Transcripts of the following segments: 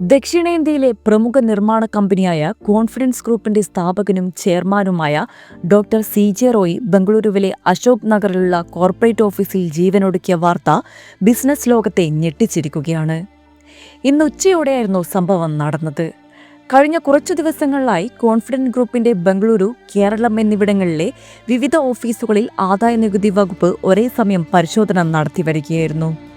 ദക്ഷിണേന്ത്യയിലെ പ്രമുഖ നിർമ്മാണ കമ്പനിയായ കോൺഫിഡൻസ് ഗ്രൂപ്പിന്റെ സ്ഥാപകനും ചെയർമാനുമായ ഡോക്ടർ സി ജെ റോയ് ബംഗളൂരുവിലെ അശോക് നഗറിലുള്ള കോർപ്പറേറ്റ് ഓഫീസിൽ ജീവനൊടുക്കിയ വാർത്ത ബിസിനസ് ലോകത്തെ ഞെട്ടിച്ചിരിക്കുകയാണ്. ഇന്ന് ഉച്ചയോടെയായിരുന്നു സംഭവം നടന്നത്. കഴിഞ്ഞ കുറച്ചു ദിവസങ്ങളിലായി കോൺഫിഡന്റ് ഗ്രൂപ്പിന്റെ ബംഗളൂരു കേരളം എന്നിവിടങ്ങളിലെ വിവിധ ഓഫീസുകളിൽ ആദായ നികുതി വകുപ്പ് ഒരേ സമയം പരിശോധന നടത്തി വരികയായിരുന്നു.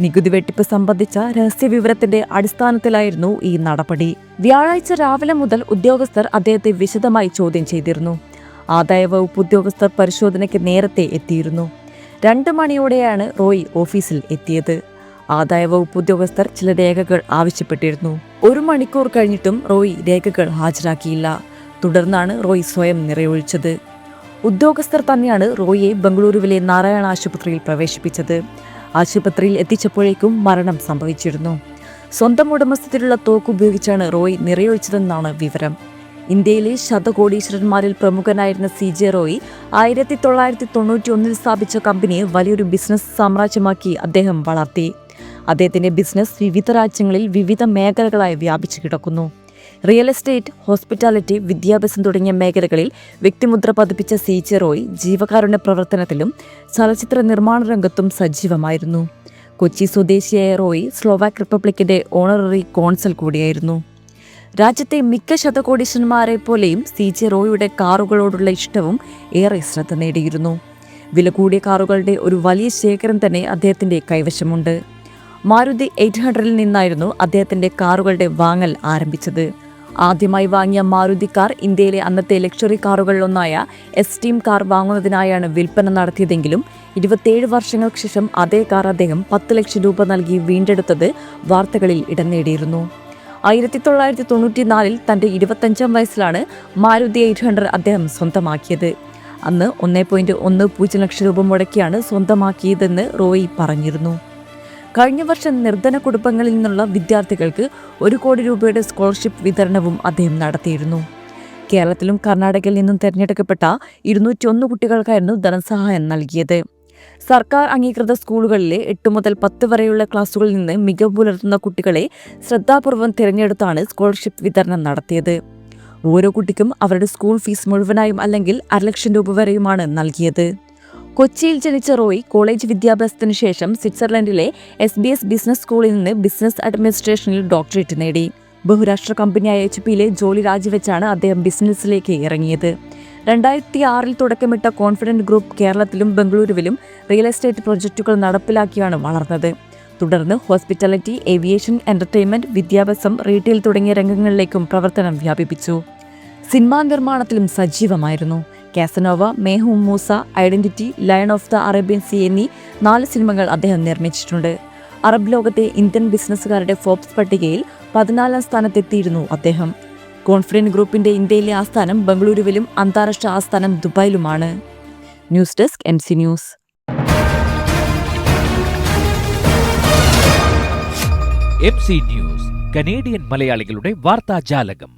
നികുതി വെട്ടിപ്പ് സംബന്ധിച്ച രഹസ്യവിവരത്തിന്റെ അടിസ്ഥാനത്തിലായിരുന്നു ഈ നടപടി. വ്യാഴാഴ്ച രാവിലെ മുതൽ ഉദ്യോഗസ്ഥർ അദ്ദേഹത്തെ വിശദമായി ചോദ്യം ചെയ്തിരുന്നു. ആദായ വകുപ്പ് ഉദ്യോഗസ്ഥർ പരിശോധനയ്ക്ക് നേരത്തെ എത്തിയിരുന്നു. രണ്ട് മണിയോടെയാണ് റോയ് ഓഫീസിൽ എത്തിയത്. ആദായ വകുപ്പ് ഉദ്യോഗസ്ഥർ ചില രേഖകൾ ആവശ്യപ്പെട്ടിരുന്നു. ഒരു മണിക്കൂർ കഴിഞ്ഞിട്ടും റോയ് രേഖകൾ ഹാജരാക്കിയില്ല. തുടർന്നാണ് റോയ് സ്വയം നിറയൊഴിച്ചത്. ഉദ്യോഗസ്ഥർ തന്നെയാണ് റോയിയെ ബംഗളൂരുവിലെ നാരായണ ആശുപത്രിയിൽ പ്രവേശിപ്പിച്ചത്. ആശുപത്രിയിൽ എത്തിച്ചപ്പോഴേക്കും മരണം സംഭവിച്ചിരുന്നു. സ്വന്തം ഉടമസ്ഥതയിലുള്ള തോക്ക് ഉപയോഗിച്ചാണ് റോയ് നിറയൊഴിച്ചതെന്നാണ് വിവരം. ഇന്ത്യയിലെ ശതകോടീശ്വരന്മാരിൽ പ്രമുഖനായിരുന്ന സി ജെ റോയ് ആയിരത്തി തൊള്ളായിരത്തി തൊണ്ണൂറ്റി ഒന്നിൽ സ്ഥാപിച്ച കമ്പനിയെ വലിയൊരു ബിസിനസ് സാമ്രാജ്യമാക്കി അദ്ദേഹം വളർത്തി. അദ്ദേഹത്തിന്റെ ബിസിനസ് വിവിധ രാജ്യങ്ങളിൽ വിവിധ മേഖലകളായി വ്യാപിച്ചു കിടക്കുന്നു. റിയൽ എസ്റ്റേറ്റ് ഹോസ്പിറ്റാലിറ്റി വിദ്യാഭ്യാസം തുടങ്ങിയ മേഖലകളിൽ വ്യക്തിമുദ്ര പതിപ്പിച്ച സി. റോയ് ജീവകാരുണ്യ പ്രവർത്തനത്തിലും ചലച്ചിത്ര നിർമ്മാണ രംഗത്തും സജീവമായിരുന്നു. കൊച്ചി സ്വദേശിയായ റോയ് സ്ലോവാക് റിപ്പബ്ലിക്കിന്റെ ഓണററി കോൺസൽ കൂടിയായിരുന്നു. രാജ്യത്തെ മിക്ക ശതകോടീശന്മാരെ പോലെയും സി. ജെ. റോയുടെ കാറുകളോടുള്ള ഇഷ്ടവും ഏറെ ശ്രദ്ധ നേടിയിരുന്നു. വില കൂടിയ കാറുകളുടെ ഒരു വലിയ ശേഖരം തന്നെ അദ്ദേഹത്തിന്റെ കൈവശമുണ്ട്. മാരുതി എയ്റ്റ് ഹൺഡ്രഡിൽ നിന്നായിരുന്നു അദ്ദേഹത്തിന്റെ കാറുകളുടെ വാങ്ങൽ ആരംഭിച്ചത്. ആദ്യമായി വാങ്ങിയ മാരുതി കാർ ഇന്ത്യയിലെ അന്നത്തെ ലക്ഷറി കാറുകളിലൊന്നായ ടീം കാർ വാങ്ങുന്നതിനായാണ് വിൽപ്പന നടത്തിയതെങ്കിലും ഇരുപത്തിയേഴ് വർഷങ്ങൾക്ക് ശേഷം അതേ കാർ അദ്ദേഹം പത്ത് ലക്ഷം രൂപ നൽകി വീണ്ടെടുത്തത് വാർത്തകളിൽ ഇടം നേടിയിരുന്നു. ആയിരത്തി തൊള്ളായിരത്തി തൊണ്ണൂറ്റിനാലിൽ തന്റെ ഇരുപത്തഞ്ചാം വയസ്സിലാണ് മാരുതി എയ്റ്റ് ഹൺഡ്രഡ് അദ്ദേഹം സ്വന്തമാക്കിയത്. അന്ന് ഒന്നേ പോയിന്റ് ഒന്ന് പൂജ്യം ലക്ഷം രൂപ മുടക്കിയാണ് സ്വന്തമാക്കിയതെന്ന് റോയി പറഞ്ഞിരുന്നു. കഴിഞ്ഞ വർഷം നിർധന കുടുംബങ്ങളിൽ നിന്നുള്ള വിദ്യാർത്ഥികൾക്ക് ഒരു കോടി രൂപയുടെ സ്കോളർഷിപ്പ് വിതരണവും അദ്ദേഹം നടത്തിയിരുന്നു. കേരളത്തിലും കർണാടകയിൽ നിന്നും തിരഞ്ഞെടുക്കപ്പെട്ട ഇരുന്നൂറ്റിയൊന്ന് കുട്ടികൾക്കായിരുന്നു ധനസഹായം നൽകിയത്. സർക്കാർ അംഗീകൃത സ്കൂളുകളിലെ എട്ട് മുതൽ പത്ത് വരെയുള്ള ക്ലാസുകളിൽ നിന്ന് മികവ് പുലർത്തുന്ന കുട്ടികളെ ശ്രദ്ധാപൂർവം തിരഞ്ഞെടുത്താണ് സ്കോളർഷിപ്പ് വിതരണം നടത്തിയത്. ഓരോ കുട്ടിക്കും അവരുടെ സ്കൂൾ ഫീസ് മുഴുവനായും അല്ലെങ്കിൽ അരലക്ഷം രൂപ വരെയുമാണ് നൽകിയത്. കൊച്ചിയിൽ ജനിച്ച റോയ് കോളേജ് വിദ്യാഭ്യാസത്തിനു ശേഷം സ്വിറ്റ്സർലൻഡിലെ എസ് ബി എസ് ബിസിനസ് സ്കൂളിൽ നിന്ന് ബിസിനസ് അഡ്മിനിസ്ട്രേഷനിൽ ഡോക്ടറേറ്റ് നേടി. ബഹുരാഷ്ട്ര കമ്പനിയായ എച്ച് പിയിലെ ജോലി രാജിവെച്ചാണ് അദ്ദേഹം ബിസിനസ്സിലേക്ക് ഇറങ്ങിയത്. രണ്ടായിരത്തി ആറിൽ തുടക്കമിട്ട കോൺഫിഡന്റ് ഗ്രൂപ്പ് കേരളത്തിലും ബംഗളൂരുവിലും റിയൽ എസ്റ്റേറ്റ് പ്രൊജക്ടുകൾ നടപ്പിലാക്കിയാണ് വളർന്നത്. തുടർന്ന് ഹോസ്പിറ്റാലിറ്റി ഏവിയേഷൻ എന്റർടൈൻമെന്റ് വിദ്യാഭ്യാസം റീറ്റെയിൽ തുടങ്ങിയ രംഗങ്ങളിലേക്കും പ്രവർത്തനം വ്യാപിപ്പിച്ചു. സിനിമാ നിർമ്മാണത്തിലും സജീവമായിരുന്നു. Casanova Main Hoon Moosa identity lion of the Arabian sea എന്നീ നാല് സിനിമകൾ അദ്ദേഹം നിർമ്മിച്ചിട്ടുണ്ട്. അറബ് ലോകത്തെ ഇന്ത്യൻ ബിസിനസ്സുകാരുടെ ഫോബ്സ് പട്ടികയിൽ പതിനാലാം സ്ഥാനത്തെത്തിയിരുന്നു അദ്ദേഹം. കോൺഫിഡന്റ് ഗ്രൂപ്പിന്റെ ഇന്ത്യയിലെ ആസ്ഥാനം ബംഗളൂരുവിലും അന്താരാഷ്ട്ര ആസ്ഥാനം ദുബായിലുമാണ്. News desk M C news. M C news Canadian മലയാളികളുടെ വാർത്താജാലകം